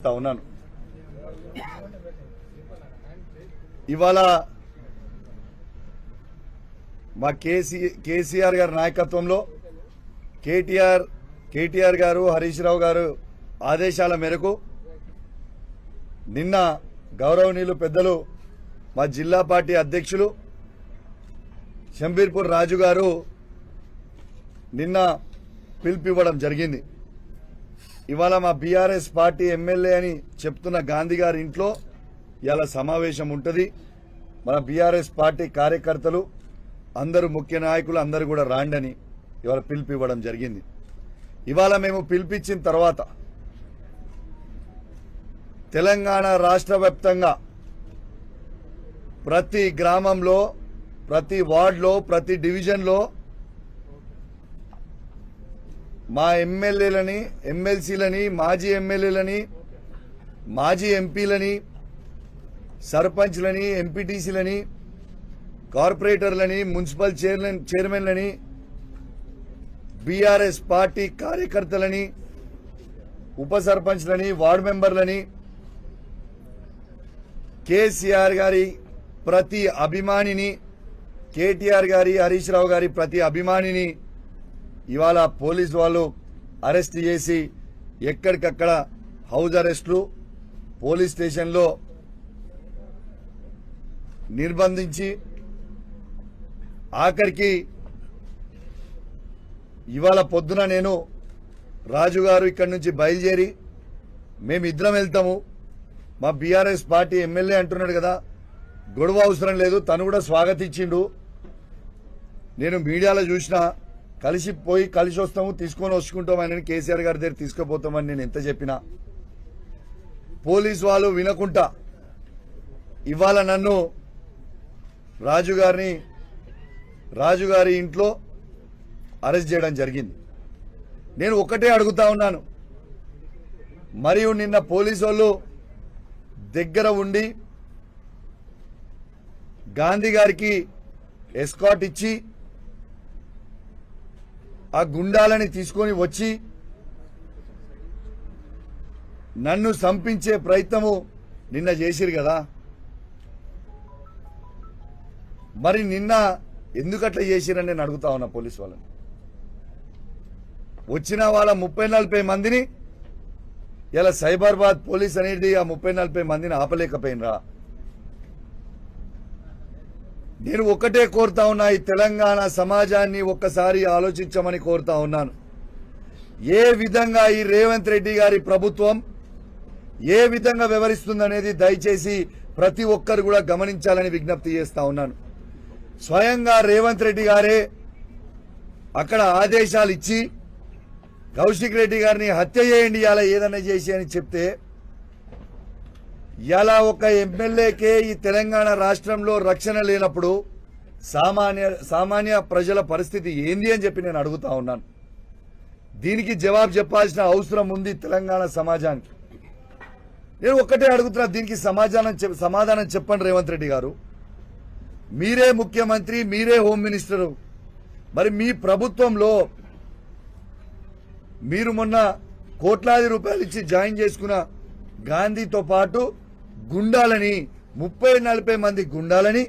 ఉన్నాను. ఇవాళ మా కేసీ కేసీఆర్ గారి నాయకత్వంలో కేటీఆర్ కేటీఆర్ గారు హరీష్ రావు గారు ఆదేశాల మేరకు నిన్న గౌరవనీయులు పెద్దలు మా జిల్లా పార్టీ అధ్యక్షులు షంబీర్పూర్ రాజు గారు నిన్న పిలుపివ్వడం జరిగింది. ఇవాళ మా బీఆర్ఎస్ పార్టీ ఎమ్మెల్యే అని చెప్తున్న గాంధీ గారి ఇంట్లో ఇవాళ సమావేశం ఉంటుంది. మన బీఆర్ఎస్ పార్టీ కార్యకర్తలు అందరూ ముఖ్య నాయకులు అందరూ కూడా రాండని ఇవాళ పిలుపు ఇవ్వడం జరిగింది. ఇవాళ మేము పిలిపించిన తర్వాత తెలంగాణ రాష్ట్ర వ్యాప్తంగా ప్రతి గ్రామంలో ప్రతి వార్డులో ప్రతి డివిజన్లో మా ఎమ్మెల్యేలని ఎమ్మెల్సీలని మాజీ ఎమ్మెల్యేలని మాజీ ఎంపీలని సర్పంచ్లని ఎంపీటీసీలని కార్పొరేటర్లని మున్సిపల్ చైర్మన్ చైర్మన్లని బీఆర్ఎస్ పార్టీ కార్యకర్తలని ఉప సర్పంచ్లని వార్డు మెంబర్లని కేసీఆర్ గారి ప్రతి అభిమానిని కేటీఆర్ గారి హరీష్ రావు గారి ప్రతి అభిమానిని ఇవాళ పోలీసు వాళ్ళు అరెస్ట్ చేసి ఎక్కడికక్కడ హౌస్ అరెస్టులు పోలీస్ స్టేషన్లో నిర్బంధించి ఆఖరికి ఇవాళ పొద్దున నేను రాజు గారు ఇక్కడి నుంచి బయలుదేరి మేమిద్దరం వెళ్తాము. మా బీఆర్ఎస్ పార్టీ ఎమ్మెల్యే అంటున్నాడు కదా గొడవ అవసరం లేదు తను కూడా స్వాగతించిండు. నేను మీడియాలో చూసిన కలిసిపోయి కలిసి వస్తాము తీసుకొని వచ్చుకుంటాం ఆయన కేసీఆర్ గారి దగ్గర తీసుకుపోతామని నేను ఎంత చెప్పినా. పోలీసు వాళ్ళు వినకుండా ఇవాళ నన్ను రాజు గారిని రాజు గారి ఇంట్లో అరెస్ట్ చేయడం జరిగింది. నేను ఒకటే అడుగుతా ఉన్నాను. మరియు నిన్న పోలీసు వాళ్ళు దగ్గర ఉండి గాంధీ గారికి ఎస్కాట్ ఇచ్చి ఆ గుండాలని తీసుకొని వచ్చి నన్ను సంపించే ప్రయత్నము నిన్న చేసిరు కదా. మరి నిన్న ఎందుకట్లా చేసిరని నేను అడుగుతా ఉన్నా పోలీస్ వాళ్ళని. వచ్చిన వాళ్ళ ముప్పై నలభై మందిని ఇలా సైబరాబాద్ పోలీస్ అనేది ఆ ముప్పై నలభై మందిని ఆపలేకపోయినరా. నేను ఒక్కటే కోరుతా ఉన్నా ఈ తెలంగాణ సమాజాన్ని ఒక్కసారి ఆలోచించమని కోరుతా ఉన్నాను. ఏ విధంగా ఈ రేవంత్ రెడ్డి గారి ప్రభుత్వం ఏ విధంగా వ్యవహరిస్తుందనేది దయచేసి ప్రతి ఒక్కరు కూడా గమనించాలని విజ్ఞప్తి చేస్తా ఉన్నాను. స్వయంగా రేవంత్ రెడ్డి గారే అక్కడ ఆదేశాలు ఇచ్చి కౌశిక్ రెడ్డి గారిని హత్య చేయండి అలా ఏదైనా చేసి అని చెప్తే ఇలా ఒక ఎమ్మెల్యేకే ఈ తెలంగాణ రాష్ట్రంలో రక్షణ లేనప్పుడు సామాన్య సామాన్య ప్రజల పరిస్థితి ఏంది అని చెప్పి నేను అడుగుతా ఉన్నాను. దీనికి జవాబు చెప్పాల్సిన అవసరం ఉంది తెలంగాణ సమాజానికి. నేను ఒక్కటే అడుగుతున్నా దీనికి సమాధానం సమాధానం చెప్పండి రేవంత్ రెడ్డి గారు. మీరే ముఖ్యమంత్రి మీరే హోమ్ మినిస్టరు. మరి మీ ప్రభుత్వంలో మీరు మొన్న కోట్లాది రూపాయలు ఇచ్చి జాయిన్ చేసుకున్న గాంధీతో పాటు గుండాలని ముప్పై నలభై మంది గుండాలని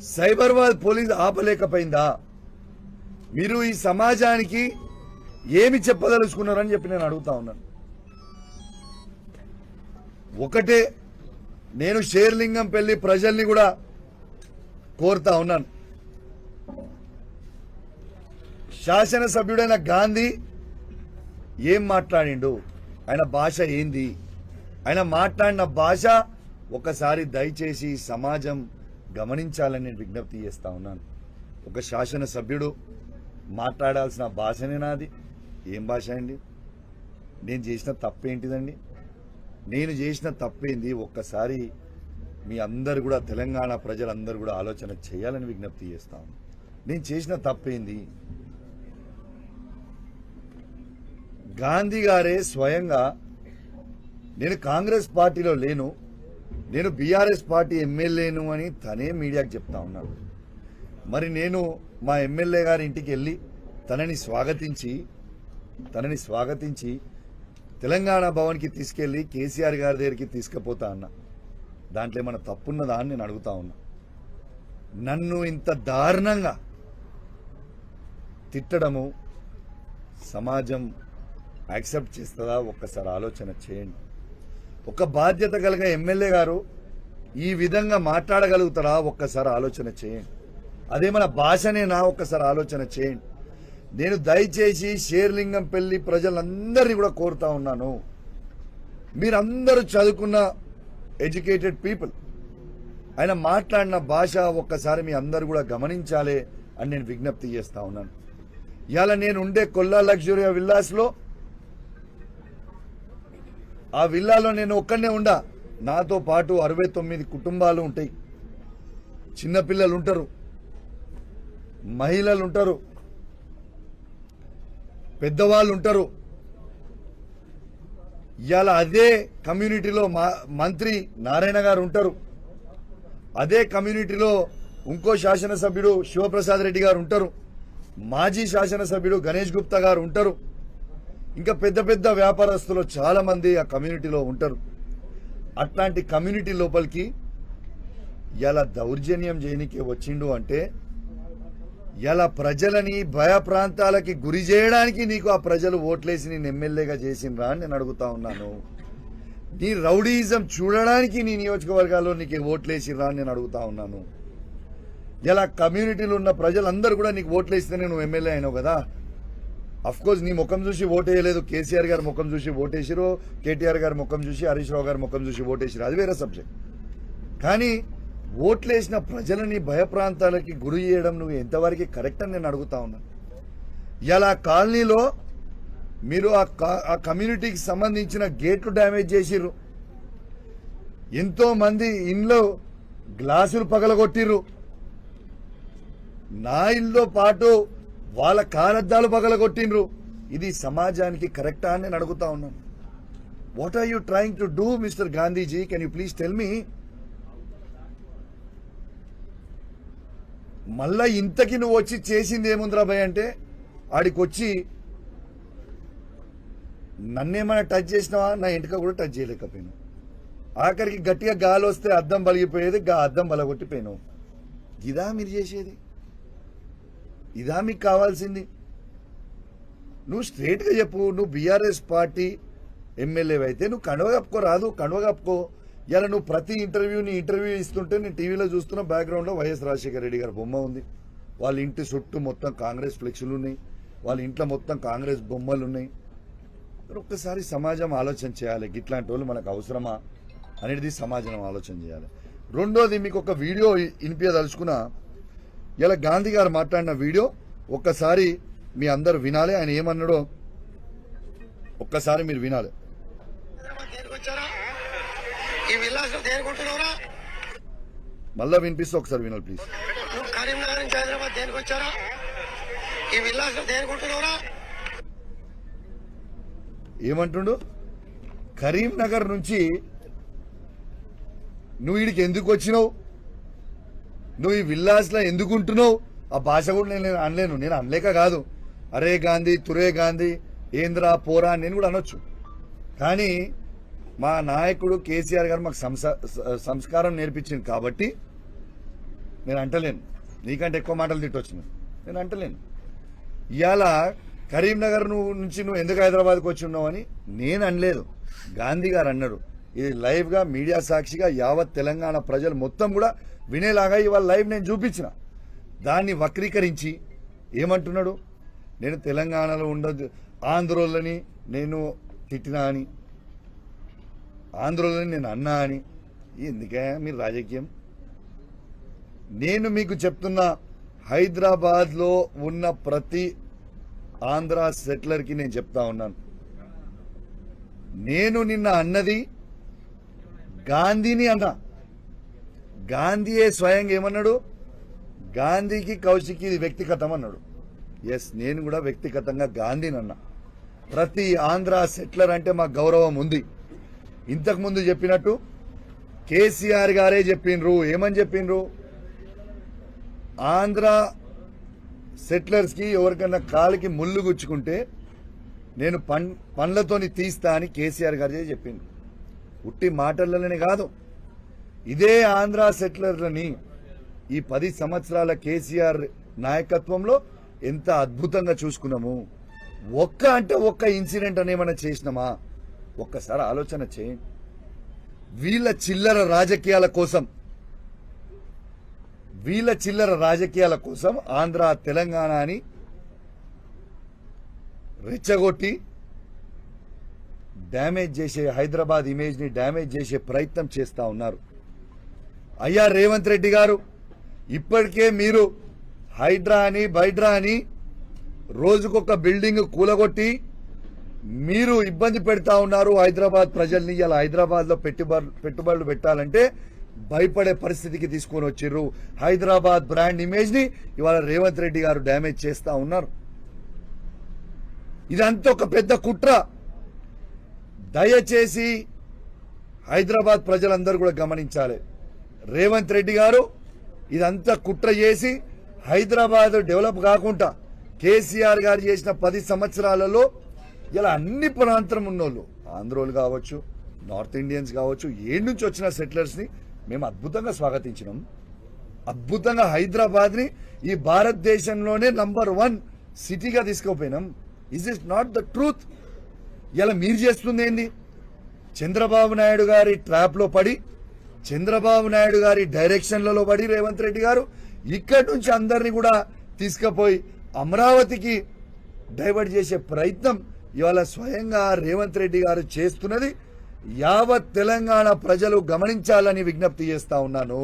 సైబర్వాద్ పోలీస్ ఆపలేకపోయిందా? మీరు ఈ సమాజానికి ఏమి చెప్పదలుచుకున్నారని చెప్పి నేను అడుగుతా ఉన్నాను. ఒకటే నేను షేర్లింగం పెళ్ళి ప్రజల్ని కూడా కోరుతా ఉన్నాను. శాసనసభ్యుడైన గాంధీ ఏం మాట్లాడిండు? ఆయన భాష ఏంది? ఆయన మాట్లాడిన భాష ఒకసారి దయచేసి సమాజం గమనించాలని నేను విజ్ఞప్తి చేస్తా ఉన్నాను. ఒక శాసనసభ్యుడు మాట్లాడాల్సిన భాషనే నాది. ఏం భాష అండి? నేను చేసిన తప్పేంటిదండి? నేను చేసిన తప్పేంది? ఒక్కసారి మీ అందరు కూడా తెలంగాణ ప్రజలందరూ కూడా ఆలోచన చేయాలని విజ్ఞప్తి చేస్తాను నేను చేసిన తప్పేంది? గాంధీ గారే స్వయంగా నేను కాంగ్రెస్ పార్టీలో లేను నేను బీఆర్ఎస్ పార్టీ ఎమ్మెల్యేను అని తనే మీడియాకి చెప్తా ఉన్నాడు. మరి నేను మా ఎమ్మెల్యే గారి ఇంటికి వెళ్ళి తనని స్వాగతించి తనని స్వాగతించి తెలంగాణ భవన్కి తీసుకెళ్ళి కేసీఆర్ గారి దగ్గరికి తీసుకుపోతా అన్నా. దాంట్లో ఏమైనా తప్పున్నదా అని నేను అడుగుతా ఉన్నా. నన్ను ఇంత దారుణంగా తిట్టడము సమాజం యాక్సెప్ట్ చేస్తుందా? ఒక్కసారి ఆలోచన చేయండి. ఒక బాధ్యత కలిగిన ఎమ్మెల్యే గారు ఈ విధంగా మాట్లాడగలుగుతారా? ఒక్కసారి ఆలోచన చేయండి. అదే మన భాషనేనా? ఒక్కసారి ఆలోచన చేయండి. నేను దయచేసి షేర్లింగం పెళ్ళి ప్రజలందరినీ కూడా కోరుతా ఉన్నాను. మీరందరూ చదువుకున్న ఎడ్యుకేటెడ్ పీపుల్. ఆయన మాట్లాడిన భాష ఒక్కసారి మీ అందరు కూడా గమనించాలి అని నేను విజ్ఞప్తి చేస్తా ఉన్నాను. ఇవాళ నేను ఉండే కొల్లా లగ్జూరియా విల్లాస్లో ఆ విల్లాలో నేను ఒక్కడనే ఉండా. నాతో పాటు అరవై తొమ్మిది కుటుంబాలు ఉంటాయి. చిన్నపిల్లలు ఉంటారు మహిళలు ఉంటారు పెద్దవాళ్ళు ఉంటారు ఇవాళ అదే కమ్యూనిటీలో మా మంత్రి నారాయణ గారు ఉంటారు అదే కమ్యూనిటీలో ఇంకో శాసనసభ్యుడు శివప్రసాద్ రెడ్డి గారు ఉంటారు మాజీ శాసనసభ్యుడు గణేష్ గుప్తా గారు ఉంటారు ఇంకా పెద్ద పెద్ద వ్యాపారస్తులు చాలా మంది ఆ కమ్యూనిటీలో ఉంటారు. అట్లాంటి కమ్యూనిటీ లోపలికి ఇలా దౌర్జన్యం చేయనికి వచ్చిండు అంటే ఇలా ప్రజలని భయ ప్రాంతాలకి గురి చేయడానికి నీకు ఆ ప్రజలు ఓట్లేసి నేను ఎమ్మెల్యేగా చేసిండ్రా అని నేను అడుగుతా ఉన్నాను. నీ రౌడీయిజం చూడడానికి నీ నియోజకవర్గాల్లో నీకు ఓట్లేసిర్రా అని నేను అడుగుతా ఉన్నాను. ఇలా కమ్యూనిటీలో ఉన్న ప్రజలందరూ కూడా నీకు ఓట్లేస్తేనే నువ్వు ఎమ్మెల్యే అయినావు కదా? కోర్స్ నీ ముఖం చూసి ఓటేయలేదు కేసీఆర్ గారి ముఖం చూసి ఓటేసిరు కేటీఆర్ గారి ముఖం చూసి హరీష్ రావు గారి ముఖం చూసి ఓటేసిరు అది వేరే సబ్జెక్ట్ కానీ ఓట్లేసిన ప్రజలని భయప్రాంతాలకి గురి చేయడం నువ్వు ఎంతవరకు కరెక్ట్ అని నేను అడుగుతా ఉన్నాను ఇలా కాలనీలో మీరు ఆ కా- ఆ కమ్యూనిటీకి సంబంధించిన గేట్లు డ్యామేజ్ చేసిర్రు. ఎంతో మంది ఇంట్లో గ్లాసులు పగలగొట్టిర్రు. నా ఇల్లుతో పాటు వాళ్ళ కారద్దాలు పగలగొట్టిండ్రు. ఇది సమాజానికి కరెక్టా అని నేను అడుగుతా ఉన్నాను what are you trying to do mister Gandhiji can you please tell me మళ్ళా ఇంతకి నువ్వు వచ్చి చేసింది ఏముందిరా భయ్ అంటే ఆడికి వచ్చి నన్నేమైనా టచ్ చేసినావా? నా ఇంటిక కూడా టచ్ చేయలేకపోయాను. ఆఖరికి గట్టిగా గాలి వస్తే అద్దం బలిగిపోయేది గా అద్దం బలగొట్టిపోయాను ఇదా మీరు చేసేది? ఇదా మీకు కావాల్సింది. నువ్వు స్ట్రేట్గా చెప్పు నువ్వు బీఆర్ఎస్ పార్టీ ఎమ్మెల్యే అయితే నువ్వు కణవ కప్పుకో రాదు కణవ కప్పుకో. ఇలా నువ్వు ప్రతి ఇంటర్వ్యూని ఇంటర్వ్యూ ఇస్తుంటే నేను టీవీలో చూస్తున్న బ్యాక్గ్రౌండ్లో వైఎస్ రాజశేఖర రెడ్డి గారి బొమ్మ ఉంది. వాళ్ళ ఇంటి చుట్టూ మొత్తం కాంగ్రెస్ ఫ్లెక్సులు ఉన్నాయి. వాళ్ళ ఇంట్లో మొత్తం కాంగ్రెస్ బొమ్మలు ఉన్నాయి. ఒక్కసారి సమాజం ఆలోచన చేయాలి. ఇట్లాంటి వాళ్ళు మనకు అవసరమా అనేది సమాజం ఆలోచన చేయాలి. రెండోది మీకు ఒక వీడియో వినిపించదలుచుకున్నా ఇలా గాంధీ గారు మాట్లాడిన వీడియో ఒక్కసారి మీ అందరు వినాలి. ఆయన ఏమన్నాడో ఒక్కసారి మీరు వినాలి. మళ్ళా వినిపిస్తే ఒకసారి వినాలి ప్లీజ్ నువ్వు కరీంనగర్ నుంచి హైదరాబాద్ దేనికి వచ్చారా? ఈ విల్లాసం దేనికుంటున్నారా ఏమంటుండు? కరీంనగర్ నుంచి నువ్వు వీడికి ఎందుకు వచ్చినావు? నువ్వు ఈ విల్లాస్లో ఎందుకుంటున్నావు ఆ భాష కూడా నేను అనలేను నేను అనలేక కాదు. అరే గాంధీ తురే గాంధీ ఏంద్రా పోరా నేను కూడా అనొచ్చు. కానీ మా నాయకుడు కేసీఆర్ గారు మాకు సంస- సంస్కారం నేర్పించింది కాబట్టి నేను అంటలేను. నీకంటే ఎక్కువ మాటలు తిట్టొచ్చు నేను అంటలేను. ఇవాళ కరీంనగర్ నువ్వు నుంచి నువ్వు ఎందుకు హైదరాబాద్కి వచ్చి ఉన్నావు అని నేను అనలేదు. గాంధీ గారు అన్నారు. ఇది లైవ్గా మీడియా సాక్షిగా యావత్ తెలంగాణ ప్రజలు మొత్తం కూడా వినేలాగా ఇవాళ లైవ్ నేను చూపించిన. దాన్ని వక్రీకరించి ఏమంటున్నాడు? నేను తెలంగాణలో ఉండదు ఆంధ్రోళ్ళని నేను తిట్టినా అని. ఆంధ్రోళ్ళని నేను అన్నా అని. ఎందుకే మీరు రాజకీయం? నేను మీకు చెప్తున్న హైదరాబాద్లో ఉన్న ప్రతి ఆంధ్ర సెటిలర్కి నేను చెప్తా ఉన్నాను. నేను నిన్న అన్నది గాంధీని అన్నా. గాంధీయే స్వయంగా ఏమన్నాడు? గాంధీకి కౌశికి ఇది వ్యక్తిగతం అన్నాడు. ఎస్ నేను కూడా వ్యక్తిగతంగా గాంధీని అన్నా. ప్రతి ఆంధ్ర సెట్లర్ అంటే మా గౌరవం ఉంది. ఇంతకుముందు చెప్పినట్టు కేసీఆర్ గారే చెప్పిండ్రు ఏమని చెప్పిండ్రు ఆంధ్ర సెట్లర్స్కి ఎవరికన్నా కాలికి ముళ్ళు గుచ్చుకుంటే నేను పం పండ్లతోని తీస్తా అని కేసీఆర్ గారు చెప్పిండ్రు ఉట్టి మాటలలోనే కాదు. ఇదే ఆంధ్ర సెటిలర్లని ఈ పది సంవత్సరాల కేసీఆర్ నాయకత్వంలో ఎంత అద్భుతంగా చూసుకున్నాము. ఒక్క అంటే ఒక్క ఇన్సిడెంట్ అని ఏమైనా చేసినామా? ఒక్కసారి ఆలోచన చేయండి. వీళ్ళ చిల్లర రాజకీయాల కోసం వీళ్ళ చిల్లర రాజకీయాల కోసం ఆంధ్ర తెలంగాణ అని రెచ్చగొట్టి డ్యామేజ్ చేసే హైదరాబాద్ ఇమేజ్ని డ్యామేజ్ చేసే ప్రయత్నం చేస్తూ ఉన్నారు. అయ్యా రేవంత్ రెడ్డి గారు ఇప్పటికే మీరు హైడ్రా అని బైడ్రా అని రోజుకొక బిల్డింగ్ కూలగొట్టి మీరు ఇబ్బంది పెడతా ఉన్నారు హైదరాబాద్ ప్రజల్ని. ఇలా హైదరాబాద్లో పెట్టుబడులు పెట్టుబడులు పెట్టాలంటే భయపడే పరిస్థితికి తీసుకొని వచ్చిర్రు. హైదరాబాద్ బ్రాండ్ ఇమేజ్ని ఇవాళ రేవంత్ రెడ్డి గారు డ్యామేజ్ చేస్తూ ఉన్నారు. ఇదంతా ఒక పెద్ద కుట్ర. దయచేసి హైదరాబాద్ ప్రజలందరూ కూడా గమనించాలి. రేవంత్ రెడ్డి గారు ఇదంతా కుట్ర చేసి హైదరాబాద్ డెవలప్ కాకుండా కేసీఆర్ గారు చేసిన పది సంవత్సరాలలో ఇలా అన్ని ప్రాంతం ఉన్నోళ్ళు ఆంధ్రోలు కావచ్చు నార్త్ ఇండియన్స్ కావచ్చు ఏడు నుంచి వచ్చిన సెటిలర్స్ని మేము అద్భుతంగా స్వాగతించినాం. అద్భుతంగా హైదరాబాద్ని ఈ భారతదేశంలోనే నంబర్ వన్ సిటీగా తీసుకుపోయినాం. Is is not the truth ఇలా మీరు చేస్తుంది ఏంది? చంద్రబాబు నాయుడు గారి ట్రాప్లో పడి చంద్రబాబు నాయుడు గారి డైరెక్షన్లలో పడి రేవంత్ రెడ్డి గారు ఇక్కడి నుంచి అందరినీ కూడా తీసుకుపోయి అమరావతికి డైవర్ట్ చేసే ప్రయత్నం ఇవాళ స్వయంగా రేవంత్ రెడ్డి గారు చేస్తున్నది. యావత్ తెలంగాణ ప్రజలు గమనించాలని విజ్ఞప్తి చేస్తా ఉన్నాను.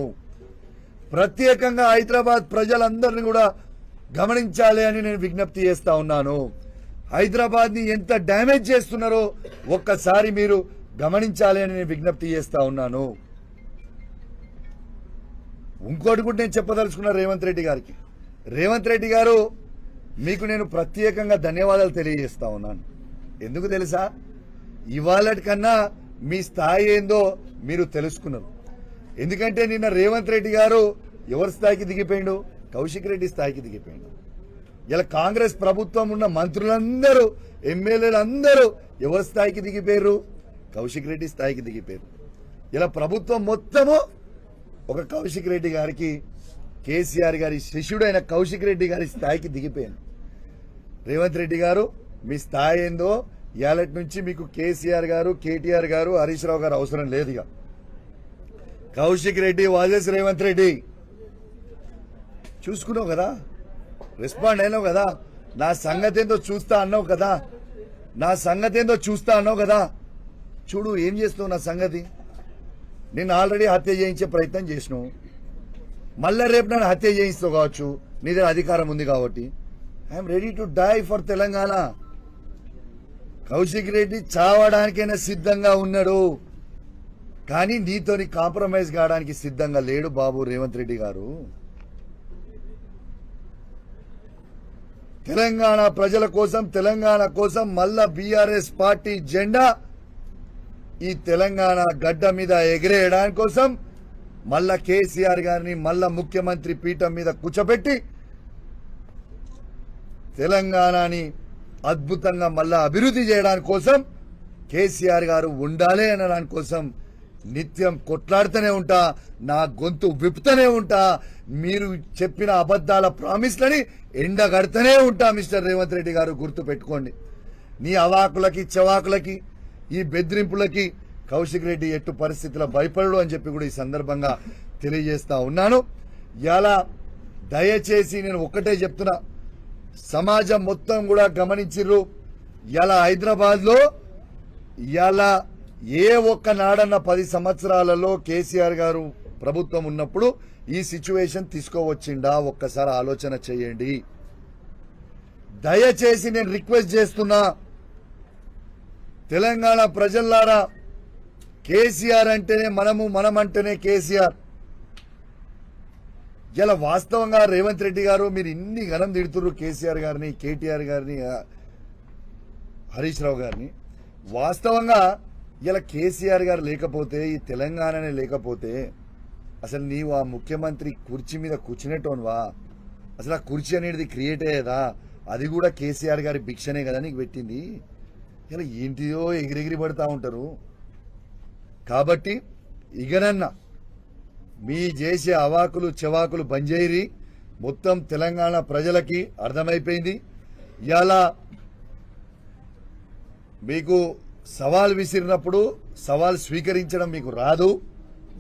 ప్రత్యేకంగా హైదరాబాద్ ప్రజలందరినీ కూడా గమనించాలి అని నేను విజ్ఞప్తి చేస్తా ఉన్నాను. హైదరాబాద్ని ఎంత డ్యామేజ్ చేస్తున్నారో ఒక్కసారి మీరు గమనించాలి అని నేను విజ్ఞప్తి చేస్తా ఉన్నాను. ఇంకోటి కూడా నేను చెప్పదలుచుకున్నా రేవంత్ రెడ్డి గారికి. రేవంత్ రెడ్డి గారు మీకు నేను ప్రత్యేకంగా ధన్యవాదాలు తెలియజేస్తా ఉన్నాను. ఎందుకు తెలుసా? ఇవాళ కన్నా మీ స్థాయి ఏందో మీరు తెలుసుకున్నారు. ఎందుకంటే నిన్న రేవంత్ రెడ్డి గారు ఎవరి స్థాయికి దిగిపోయిండు? కౌశిక్ రెడ్డి స్థాయికి దిగిపోయిండు. ఇలా కాంగ్రెస్ ప్రభుత్వం ఉన్న మంత్రులందరూ ఎమ్మెల్యేలు అందరూ ఎవరి స్థాయికి దిగిపోయారు కౌశిక్ రెడ్డి స్థాయికి దిగిపోయారు ఇలా ప్రభుత్వం మొత్తము ఒక కౌశిక్ రెడ్డి గారికి కేసీఆర్ గారి శిష్యుడైన కౌశిక్ రెడ్డి గారి స్థాయికి దిగిపోయాను రేవంత్ రెడ్డి గారు మీ స్థాయి ఏందో ఇవాళటి నుంచి మీకు కేసీఆర్ గారు కేటీఆర్ గారు హరీష్ రావు గారు అవసరం లేదు ఇక. కౌశిక్ రెడ్డి వాజెస్ రేవంత్ రెడ్డి. చూసుకున్నావు కదా? రెస్పాండ్ అయినావు కదా. నా సంగతి ఏందో చూస్తా అన్నావు కదా. నా సంగతి ఏందో చూస్తా అన్నావు కదా. చూడు ఏం చేస్తున్నావు నా సంగతి? నేను ఆల్రెడీ హత్య చేయించే ప్రయత్నం చేసినావు. మళ్ళా రేపు నన్ను హత్య చేయిస్తావు కావచ్చు. నీ దగ్గర అధికారం ఉంది కాబట్టి. I'm ready to die for Telangana. Kaushik Reddy చావడానికైనా సిద్ధంగా ఉన్నాడు. కానీ నీతోని కాంప్రమైజ్ కావడానికి సిద్ధంగా లేడు బాబు రేవంత్ రెడ్డి గారు. తెలంగాణ ప్రజల కోసం తెలంగాణ కోసం మళ్ళా బీఆర్ఎస్ పార్టీ జెండా ఈ తెలంగాణ గడ్డ మీద ఎగిరేయడానికి కోసం మళ్ళా కేసీఆర్ గారిని మళ్ళా ముఖ్యమంత్రి పీఠం మీద కూర్చోబెట్టి తెలంగాణని అద్భుతంగా మళ్ళా అభివృద్ధి చేయడానికి కోసం కేసీఆర్ గారు ఉండాలి అనడానికి కోసం నిత్యం కొట్లాడుతూనే ఉంటా నా గొంతు విప్పుతూనే ఉంటా మీరు చెప్పిన అబద్ధాల ప్రామిస్లని ఎండగడుతూనే ఉంటా మిస్టర్ రేవంత్ రెడ్డి గారు గుర్తు పెట్టుకోండి నీ అవాకులకి చవాకులకి ఈ బెదిరింపులకి కౌశిక్ రెడ్డి ఎట్టు పరిస్థితుల భయపడడు అని చెప్పి కూడా ఈ సందర్భంగా తెలియజేస్తా ఉన్నాను. ఇలా దయచేసి నేను ఒక్కటే చెప్తున్నా సమాజం మొత్తం కూడా గమనించిర్రు. ఇలా హైదరాబాద్లో ఇలా ఏ ఒక్క నాడన్న పది సంవత్సరాలలో కేసీఆర్ గారు ప్రభుత్వం ఉన్నప్పుడు ఈ సిచ్యువేషన్ తీసుకోవచ్చిండా? ఒక్కసారి ఆలోచన చేయండి. దయచేసి నేను రిక్వెస్ట్ చేస్తున్నా తెలంగాణ ప్రజల్లారా కేసీఆర్ అంటేనే మనము మనం అంటేనే కేసీఆర్. ఇలా వాస్తవంగా రేవంత్ రెడ్డి గారు మీరు ఇన్ని ఘనం తిడుతున్నారు కేసీఆర్ గారిని కేటీఆర్ గారిని హరీష్ రావు గారిని. వాస్తవంగా ఇలా కేసీఆర్ గారు లేకపోతే ఈ తెలంగాణనే లేకపోతే అసలు నీవు ఆ ముఖ్యమంత్రి కుర్చీ మీద కూర్చునేటోన్వా? అసలు ఆ కుర్చీ అనేది క్రియేట్ అయ్యేదా? అది కూడా కేసీఆర్ గారి భిక్షనే కదా నీకు పెట్టింది? ఇలా ఏంటిదో ఎగిరెగిరి పడుతూ ఉంటారు. కాబట్టి ఇగనన్న మీ చేసే అవాకులు చెవాకులు బంజేరి మొత్తం తెలంగాణ ప్రజలకి అర్థమైపోయింది. ఇలా మీకు సవాల్ విసిరినప్పుడు సవాల్ స్వీకరించడం మీకు రాదు.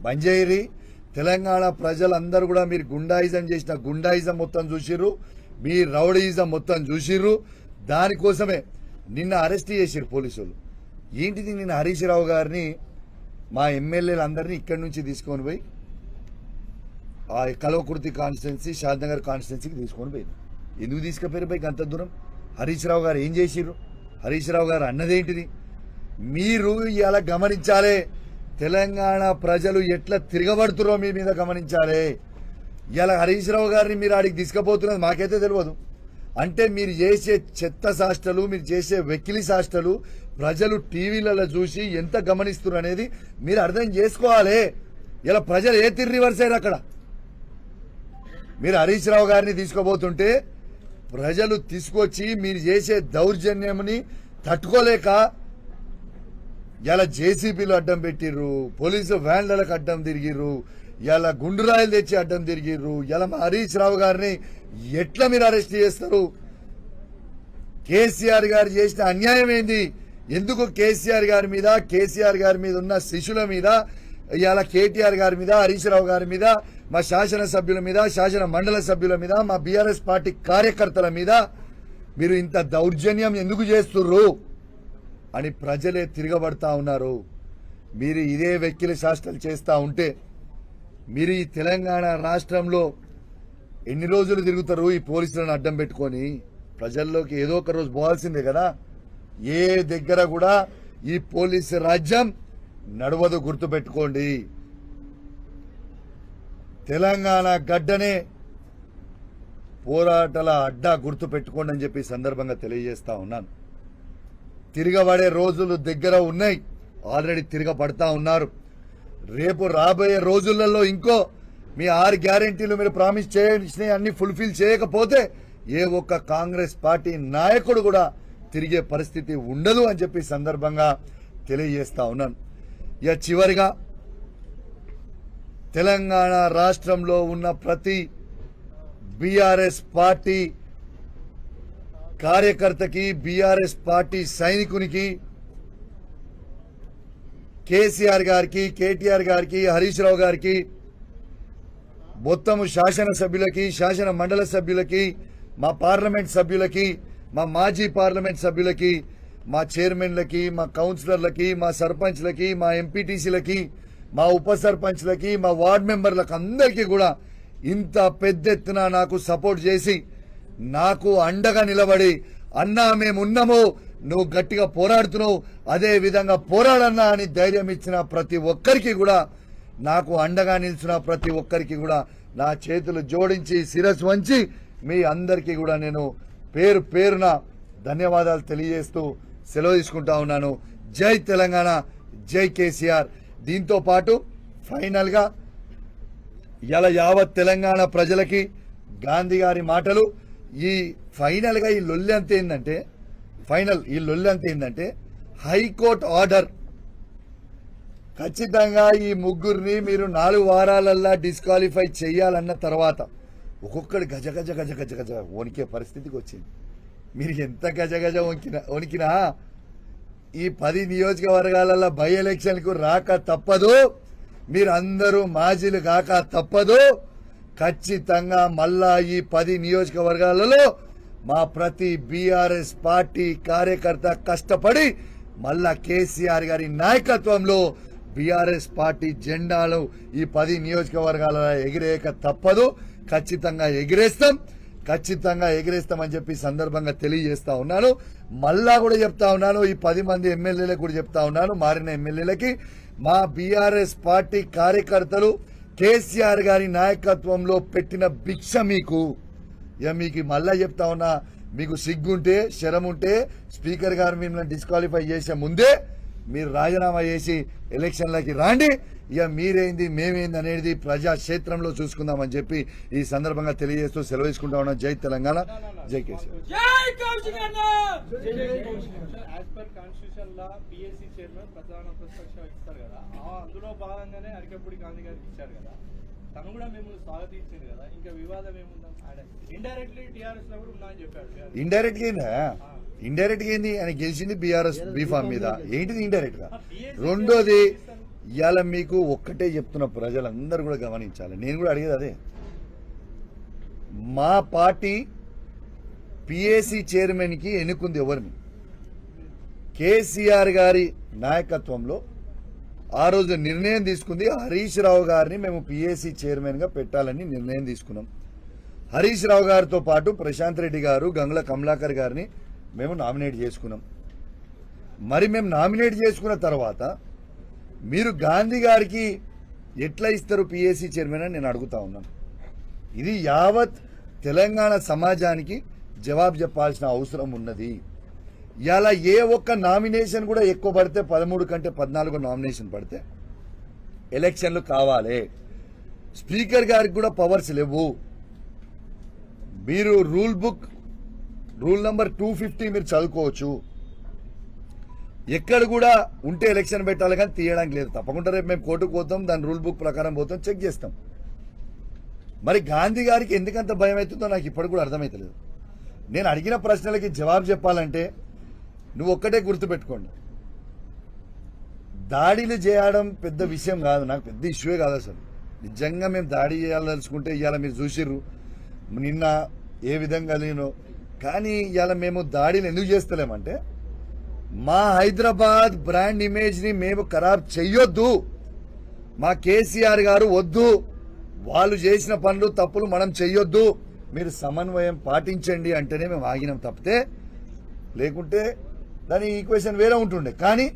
బంజేరి తెలంగాణ ప్రజలందరూ కూడా మీరు గుండాయిజం చేసిన గుండాయిజం మొత్తం చూసిర్రు. మీ రౌడీయిజం మొత్తం చూసిర్రు. దానికోసమే నిన్న అరెస్ట్ చేసిరు పోలీసులు. ఏంటిది నిన్న హరీష్ రావు గారిని మా ఎమ్మెల్యేలందరినీ ఇక్కడి నుంచి తీసుకొని పోయి ఆ కలవకుర్తి కాన్స్టిట్యున్సీ షాద్నగర్ కాన్స్టిట్యున్సీకి తీసుకొని పోయింది. ఎందుకు తీసుకుపోయారు పైకి అంత దూరం? హరీష్ రావు గారు ఏం చేసిర్రు? హరీష్ రావు గారు అన్నదేంటిది మీరు ఇలా గమనించాలి. తెలంగాణ ప్రజలు ఎట్లా తిరగబడుతురో మీ మీద గమనించాలి. ఇలా హరీష్ రావు గారిని మీరు ఆడికి తీసుకుపోతున్నది మాకైతే తెలియదు అంటే మీరు చేసే చెత్త సాష్టలు మీరు చేసే వెకిలి సాష్టలు ప్రజలు టీవీలలో చూసి ఎంత గమనిస్తున్నారు అనేది మీరు అర్థం చేసుకోవాలి. ఇలా ప్రజలు ఏ తిరిగి రివర్స్ అయ్యారు అక్కడ? మీరు హరీష్ రావు గారిని తీసుకోబోతుంటే ప్రజలు తీసుకొచ్చి మీరు చేసే దౌర్జన్యంని తట్టుకోలేక ఇలా జేసీబీలు అడ్డం పెట్టిర్రు పోలీసు వ్యాన్లకు అడ్డం తిరిగిర్రు ఇలా గుండురాయలు తెచ్చి అడ్డం తిరిగిర్రు ఇలా మా హరీష్ రావు గారిని ఎట్లా మీరు అరెస్ట్ చేస్తారు? కేసీఆర్ గారు చేసిన అన్యాయం ఏంది? ఎందుకు కేసీఆర్ గారి మీద కేసీఆర్ గారి మీద ఉన్న శిష్యుల మీద ఇవాళ కేటీఆర్ గారి మీద హరీష్ రావు గారి మీద మా శాసన సభ్యుల మీద శాసన మండల సభ్యుల మీద మా బీఆర్ఎస్ పార్టీ కార్యకర్తల మీద మీరు ఇంత దౌర్జన్యం ఎందుకు చేస్తుర్రు? అని ప్రజలే తిరగబడతా ఉన్నారు. మీరు ఇదే వెక్కిలి శాస్త్రాలు చేస్తూ ఉంటే మీరు ఈ తెలంగాణ రాష్ట్రంలో ఎన్ని రోజులు తిరుగుతారు ఈ పోలీసులను అడ్డం పెట్టుకొని? ప్రజల్లోకి ఏదో ఒక రోజు పోవాల్సిందే కదా. ఏ దగ్గర కూడా ఈ పోలీసు రాజ్యం నడవదు గుర్తుపెట్టుకోండి. తెలంగాణ గడ్డనే పోరాటాల అడ్డా గుర్తు పెట్టుకోండి అని చెప్పి సందర్భంగా తెలియజేస్తా ఉన్నాను. తిరగబడే రోజులు దగ్గర ఉన్నాయి. ఆల్రెడీ తిరగబడతా ఉన్నారు. రేపు రాబోయే రోజులలో ఇంకో మీ ఆరు గ్యారెంటీలు మీరు ప్రామిస్ చేసిన అన్ని ఫుల్ఫిల్ చేయకపోతే ఏ ఒక్క కాంగ్రెస్ పార్టీ నాయకుడు కూడా తిరిగే పరిస్థితి ఉండదు అని చెప్పి సందర్భంగా తెలియజేస్తా ఉన్నాను. ఇక చివరిగా తెలంగాణ రాష్ట్రంలో ఉన్న ప్రతి బీఆర్ఎస్ పార్టీ కార్యకర్తకి బీఆర్ఎస్ పార్టీ సైనికునికి కేసీఆర్ గారికి కేటీఆర్ గారికి హరీష్ రావు గారికి మొత్తము శాసన సభ్యులకి శాసన మండల సభ్యులకి మా పార్లమెంట్ సభ్యులకి మా మాజీ పార్లమెంట్ సభ్యులకి మా చైర్మన్లకి మా కౌన్సిలర్లకి మా సర్పంచ్లకి మా ఎంపీటీసీలకి మా ఉప సర్పంచ్లకి మా వార్డ్ మెంబర్లకు అందరికీ కూడా ఇంత పెద్ద ఎత్తున నాకు సపోర్ట్ చేసి నాకు అండగా నిలబడి అన్నా మేమున్నాము. నువ్వు గట్టిగా పోరాడుతున్నావు. అదే విధంగా పోరాడన్నా అని ధైర్యం ఇచ్చిన ప్రతి ఒక్కరికి కూడా నాకు అండగా నిలిచిన ప్రతి ఒక్కరికి కూడా నా చేతులు జోడించి శిరస్సు వంచి మీ అందరికీ కూడా నేను పేరు పేరున ధన్యవాదాలు తెలియజేస్తూ సెలవు తీసుకుంటా ఉన్నాను. జై తెలంగాణ జై కేసీఆర్. దీంతో పాటు ఫైనల్గా ఇలా యావత్ తెలంగాణ ప్రజలకి గాంధీ గారి మాటలు ఈ ఫైనల్గా ఈ లొల్లి అంత ఏంటంటే ఫైనల్ ఈ లొల్లి అంత ఏంటంటే హైకోర్టు ఆర్డర్ ఖచ్చితంగా ఈ ముగ్గురిని మీరు నాలుగు వారాలల్లా డిస్క్వాలిఫై చేయాలన్న తర్వాత ఒక్కొక్కడు గజ గజ గజ గజ గజ వణికే పరిస్థితికి వచ్చింది. మీరు ఎంత గజ గజ వణికినా వణికినా ఈ పది నియోజకవర్గాలలో బై ఎలక్షన్కు రాక తప్పదు మీరు అందరూ మాజీలు కాక తప్పదు. ఖచ్చితంగా మళ్ళా ఈ పది నియోజకవర్గాలలో మా ప్రతి బీఆర్ఎస్ పార్టీ కార్యకర్త కష్టపడి మళ్ళా కేసీఆర్ గారి నాయకత్వంలో బీఆర్ఎస్ పార్టీ జెండాలు ఈ పది నియోజకవర్గాలలో ఎగిరేయక తప్పదు. ఖచ్చితంగా ఎగిరేస్తాం. ఖచ్చితంగా ఎగిరేస్తామని చెప్పి సందర్భంగా తెలియజేస్తా ఉన్నాను. మళ్ళా కూడా చెప్తా ఉన్నాను. ఈ పది మంది ఎమ్మెల్యేలకు కూడా చెప్తా ఉన్నాను. మారిన ఎమ్మెల్యేలకి. మా బీఆర్ఎస్ పార్టీ కార్యకర్తలు కేసీఆర్ గారి నాయకత్వంలో పెట్టిన భిక్ష మీకు. ఇక మీకు మళ్ళా చెప్తా ఉన్నా మీకు సిగ్గుంటే శరం ఉంటే స్పీకర్ గారు మిమ్మల్ని డిస్క్వాలిఫై చేసే ముందే మీరు రాజీనామా చేసి ఎలక్షన్లకి రాండి. ఇక మీరేంది మేమేంది అనేది ప్రజా క్షేత్రంలో చూసుకుందామని చెప్పి ఈ సందర్భంగా తెలియజేస్తూ సెలవు తీసుకుంటా ఉన్నాం. జై తెలంగాణ. జై కేసీఆర్. గా ఇండైరెక్ట్గా ఏంది? ఆయన గెలిచింది బీఆర్ఎస్ బీఫామ్ మీద. ఏంటిది ఇండైరెక్ట్గా రెండోది ఇవాళ మీకు ఒక్కటే చెప్తున్న ప్రజలందరూ కూడా గమనించాలి. నేను కూడా అడిగేది అదే. మా పార్టీ పిఏసీ చైర్మన్కి ఎన్నుకుంది ఎవరిని? కేసీఆర్ గారి నాయకత్వంలో ఆ రోజు నిర్ణయం తీసుకుంది హరీష్ రావు గారిని మేము పిఏసీ చైర్మన్గా పెట్టాలని నిర్ణయం తీసుకున్నాం. హరీష్ రావు గారితో పాటు ప్రశాంత్ రెడ్డి గారు గంగుల కమలాకర్ గారిని మేము నామినేట్ చేసుకున్నాం. మరి మేము నామినేట్ చేసుకున్న తర్వాత మీరు గాంధీ గారికి ఎట్లా ఇస్తారు పిఎస్సీ చైర్మన్ అని నేను అడుగుతా ఉన్నాను. ఇది యావత్ తెలంగాణ సమాజానికి జవాబు చెప్పాల్సిన అవసరం ఉన్నది. ఇలా ఏ ఒక్క నామినేషన్ కూడా ఎక్కువ పడితే పదమూడు కంటే పద్నాలుగు నామినేషన్ పడితే ఎలక్షన్లు కావాలి. స్పీకర్ గారికి కూడా పవర్స్ లేవు. మీరు rule book rule number two fifty మీరు చదువుకోవచ్చు. ఎక్కడ కూడా ఉంటే ఎలక్షన్ పెట్టాలి కానీ తీయడానికి లేదు. తప్పకుండా రేపు మేము కోర్టుకు పోతాం దాని రూల్ బుక్ ప్రకారం పోతాం చెక్ చేస్తాం. మరి గాంధీ గారికి ఎందుకంత భయం అవుతుందో నాకు ఇప్పటికి కూడా అర్థమవుతలేదు నేను అడిగిన ప్రశ్నలకి జవాబు చెప్పాలంటే నువ్వు ఒక్కటే గుర్తుపెట్టుకోండి. దాడిలు చేయడం పెద్ద విషయం కాదు నాకు పెద్ద ఇష్యూే కాదు అసలు. నిజంగా మేము దాడి చేయాలదలుచుకుంటే ఇవాళ మీరు చూసిర్రు నిన్న ఏ విధంగా లేనో. కానీ ఇవాళ మేము దాడిని ఎందుకు చేస్తలేమంటే మా హైదరాబాద్ బ్రాండ్ ఇమేజ్ని మేము ఖరాబ్ చెయ్యొద్దు. మా కేసీఆర్ గారు వద్దు. వాళ్ళు చేసిన పనులు తప్పులు మనం చెయ్యొద్దు. మీరు సమన్వయం పాటించండి అంటేనే మేము ఆగినాం తప్పితే. లేకుంటే దాని ఈక్వేషన్ వేరే ఉంటుండే. కానీ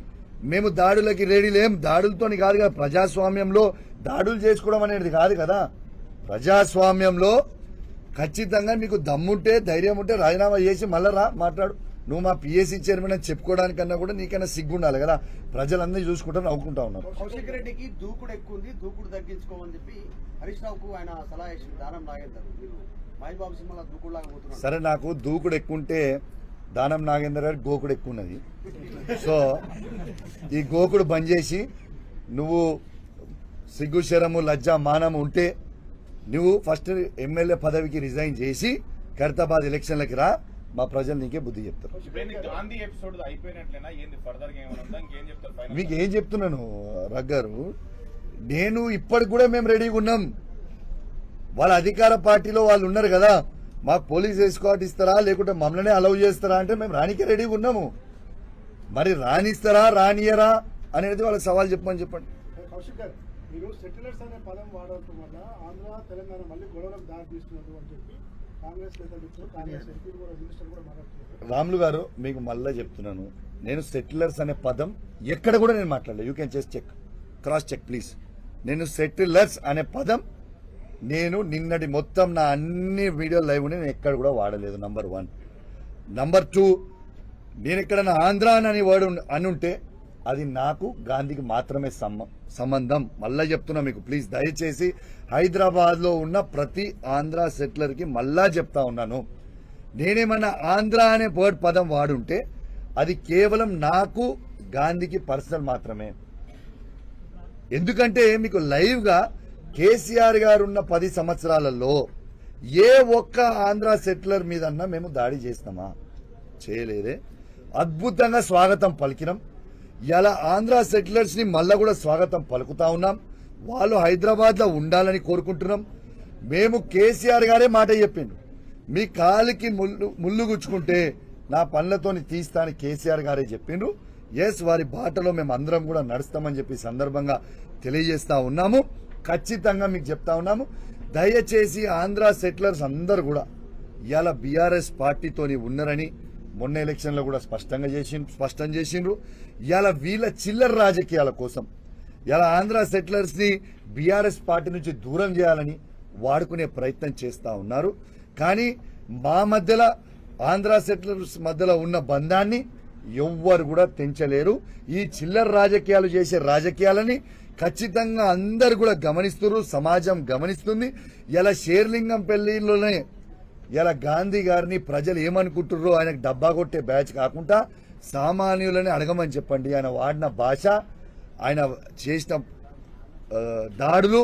మేము దాడులకి రెడీ లేం. దాడులతోని కాదు కదా ప్రజాస్వామ్యంలో దాడులు చేసుకోవడం అనేది కాదు కదా. ప్రజాస్వామ్యంలో ఖచ్చితంగా మీకు దమ్ముంటే ధైర్యం ఉంటే రాజీనామా చేసి మళ్ళా రా మాట్లాడు. నువ్వు మా పిఎస్సీ చైర్మన్ అని చెప్పుకోవడానికన్నా కూడా నీకైనా సిగ్గుండాలి కదా? ప్రజలందరూ చూసుకుంటా నవ్వుకుంటా ఉన్నారు కౌశిక్ రెడ్డికి దూకుడు ఎక్కువ ఉంది దూకుడు తగ్గించుకోమని చెప్పి హరీష్ రావుకు ఆయన సలహా ఇచ్చింది దానం నాగేందర్. మీరు మహేష్ బాబు సినిమాలో దూకుడు సరే నాకు దూకుడు ఎక్కువ ఉంటే దానం నాగేందర్ గారి గోకుడు ఎక్కువ ఉన్నది. సో ఈ గోకుడు బంద్ చేసి నువ్వు సిగ్గు శరము లజ్జ మానం ఉంటే నువ్వు ఫస్ట్ ఎమ్మెల్యే పదవికి రిజైన్ చేసి ఖైరతాబాద్ ఎలక్షన్లకి రా. మా ప్రజలు నీకే బుద్ధి చెప్తారు. ఇప్పుడు ఏంది గాంధీ ఎపిసోడ్ అయిపోయినట్లేనా? ఏంది ఫర్దర్గా ఏమైనా ఉందా? ఇంకేం చెప్తారు ఫైనల్ మీకు ఏం చెప్తున్నాను రగ్గారు నేను ఇప్పటికి కూడా మేము రెడీగా ఉన్నాం. వాళ్ళ అధికార పార్టీలో వాళ్ళు ఉన్నారు కదా మాకు పోలీస్ ఎస్కాట్ ఇస్తారా లేకుంటే మమ్మల్ని అలౌ చేస్తారా అంటే మేము రానికే రెడీగా ఉన్నాము. మరి రానిస్తారా రానియరా అనేది వాళ్ళకి సవాల్ చెప్పమని చెప్పండి. కౌశిక్ గారు మీరు సెటిలర్స్ అనే పదం వాడటం వల్ల ఆంధ్ర తెలంగాణ మళ్ళీ గొడవలకు దారి తీస్తున్నారు అని చెప్పి రాములు గారు మీకు మళ్ళీ చెప్తున్నాను. నేను సెటిలర్స్ అనే పదం ఎక్కడ కూడా నేను మాట్లాడలేదు. You can just check cross check please నేను సెటిలర్స్ అనే పదం నేను నిన్నటి మొత్తం నా అన్ని వీడియో లైవ్ నేను ఎక్కడ కూడా వాడలేదు నంబర్ వన్ నంబర్ టూ నేను ఎక్కడైనా ఆంధ్ర అని వర్డ్ అని ఉంటే అది నాకు గాంధీకి మాత్రమే సంబంధం. మళ్ళా చెప్తున్నా మీకు. ప్లీజ్ దయచేసి హైదరాబాద్లో ఉన్న ప్రతి ఆంధ్ర సెటిలర్కి మళ్ళా చెప్తా ఉన్నాను. నేనేమన్నా ఆంధ్ర అనే వర్డ్ పదం వాడుంటే అది కేవలం నాకు గాంధీకి పర్సనల్ మాత్రమే. ఎందుకంటే మీకు లైవ్గా కేసీఆర్ గారు ఉన్న పది సంవత్సరాలలో ఏ ఒక్క ఆంధ్ర సెటిలర్ మీదన్నా మేము దాడి చేసినామా? చేయలేదే. అద్భుతంగా స్వాగతం పలికినాం. ఇలా ఆంధ్ర సెటిలర్స్ని మళ్ళా కూడా స్వాగతం పలుకుతా ఉన్నాం. వాళ్ళు హైదరాబాద్లో ఉండాలని కోరుకుంటున్నాం. మేము కేసీఆర్ గారే మాట చెప్పిండు. మీ కాలికి ముళ్ళు ముళ్ళు గుచ్చుకుంటే నా పనులతోని తీస్తా అని కేసీఆర్ గారే చెప్పిండ్రు. ఎస్ వారి బాటలో మేము అందరం కూడా నడుస్తామని చెప్పి సందర్భంగా తెలియజేస్తా ఉన్నాము. ఖచ్చితంగా మీకు చెప్తా ఉన్నాము. దయచేసి ఆంధ్ర సెటిలర్స్ అందరు కూడా ఇవాళ బీఆర్ఎస్ పార్టీతోని ఉన్నారని మొన్న ఎలక్షన్లో కూడా స్పష్టంగా చేసి స్పష్టం చేసిండ్రు. ఇవాళ వీళ్ళ చిల్లర రాజకీయాల కోసం ఇలా ఆంధ్ర సెటిలర్స్ని బీఆర్ఎస్ పార్టీ నుంచి దూరం చేయాలని వాడుకునే ప్రయత్నం చేస్తూ ఉన్నారు. కానీ మా మధ్యలో ఆంధ్ర సెటిలర్స్ మధ్యలో ఉన్న బంధాన్ని ఎవ్వరు కూడా తెంచలేరు. ఈ చిల్లర రాజకీయాలు చేసే రాజకీయాలని ఖచ్చితంగా అందరు కూడా గమనిస్తున్నారు సమాజం గమనిస్తుంది. ఇలా షేర్లింగం పెళ్ళిలోనే ఇలా గాంధీ గారిని ప్రజలు ఏమనుకుంటుర్రో ఆయనకు డబ్బా కొట్టే బ్యాచ్ కాకుండా సామాన్యులని అడగమని చెప్పండి. ఆయన వాడిన భాష ఆయన చేసిన దాడులు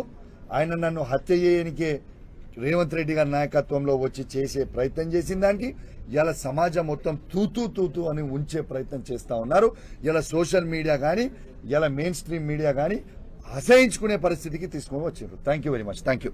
ఆయన నన్ను హత్య చేయనికే రేవంత్ రెడ్డి గారి నాయకత్వంలో వచ్చి చేసే ప్రయత్నం చేసిన దానికి ఇలా సమాజం మొత్తం తూతూ తూతూ అని ఉంచే ప్రయత్నం చేస్తూ ఉన్నారు. ఇలా సోషల్ మీడియా కానీ ఇలా మెయిన్ స్ట్రీమ్ మీడియా కానీ అసహించుకునే పరిస్థితికి తీసుకొని వచ్చారు. Thank you very much thank you